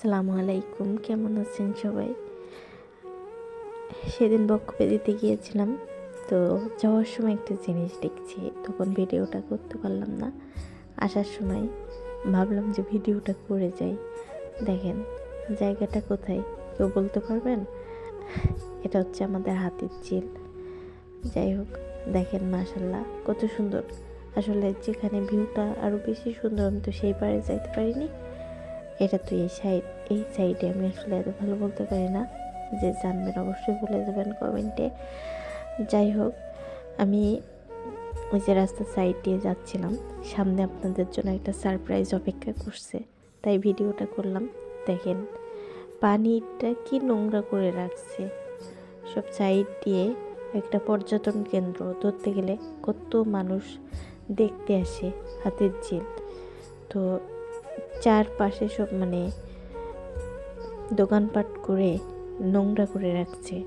আসসালামু আলাইকুম, কেমন আছেন সবাই? সেদিন বক্ষপে দিতে গিয়েছিলাম, তো যাওয়ার সময় একটা জিনিস দেখছি, তখন ভিডিওটা করতে পারলাম না। আসার সময় ভাবলাম যে ভিডিওটা করে যাই। দেখেন, জায়গাটা কোথায়, কেউ বলতে পারবেন? এটা হচ্ছে আমাদের হাতির চিল যাই হোক, দেখেন মাশাল্লাহ কত সুন্দর। আসলে যেখানে ভিউটা আরও বেশি সুন্দর, আমি তো সেই পারে যাইতে পারিনি। এটা তো এই সাইড এই সাইডে আমি আসলে এত ভালো বলতে পারি না যে জানবেন অবশ্যই বলে দেবেন কমেন্টে। যাই হোক, আমি ওই যে রাস্তার সাইড দিয়ে যাচ্ছিলাম, সামনে আপনাদের জন্য একটা সারপ্রাইজ অপেক্ষা করছে, তাই ভিডিওটা করলাম। দেখেন, পানিটা কি নোংরা করে রাখছে। সব সাইড দিয়ে একটা পর্যটন কেন্দ্র, ধরতে গেলে কত মানুষ দেখতে আসে হাতের ঝিল। তো চারপাশে সব মানে দোকানপাট করে, নোংরা করে রাখছে।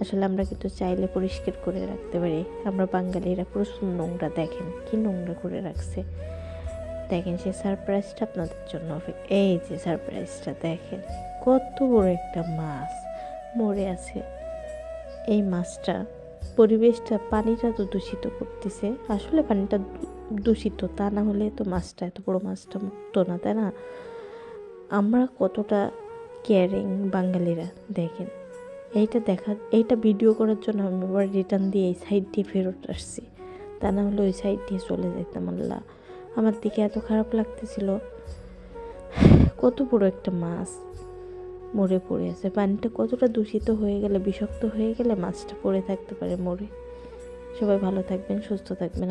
আসলে আমরা কিন্তু চাইলে পরিষ্কার করে রাখতে পারি। আমরা বাঙালিরা প্রচুর নোংরা দেখেন, কি নোংরা করে রাখছে। দেখেন সে সারপ্রাইজটা আপনাদের জন্য এই যে সারপ্রাইজটা দেখেন, কত বড় একটা মাছ মরে আছে। এই মাছটা, পরিবেশটা, পানিটা তো দূষিত করতেছে। আসলে পানিটা দূষিত, তা না হলে তো মাছটা, এত বড় মাছটা মুক্ত না, তাই না? আমরা কতটা কেয়ারিং বাঙালিরা, দেখেন। এইটা দেখা, এইটা ভিডিও করার জন্য আমি আবার রিটার্ন দিয়ে এই সাইড দিয়ে ফেরত আসছি। তা না হলে ওই সাইড দিয়ে চলে যেতাম আল্লাহ। আমার দিকে এত খারাপ লাগতেছিল। কত বড় একটা মাছ মরে পড়ে আছে। পানিটা কতটা দূষিত হয়ে গেলে, বিষাক্ত হয়ে গেলে মাছটা পড়ে থাকতে পারে মরে। সবাই ভালো থাকবেন, সুস্থ থাকবেন।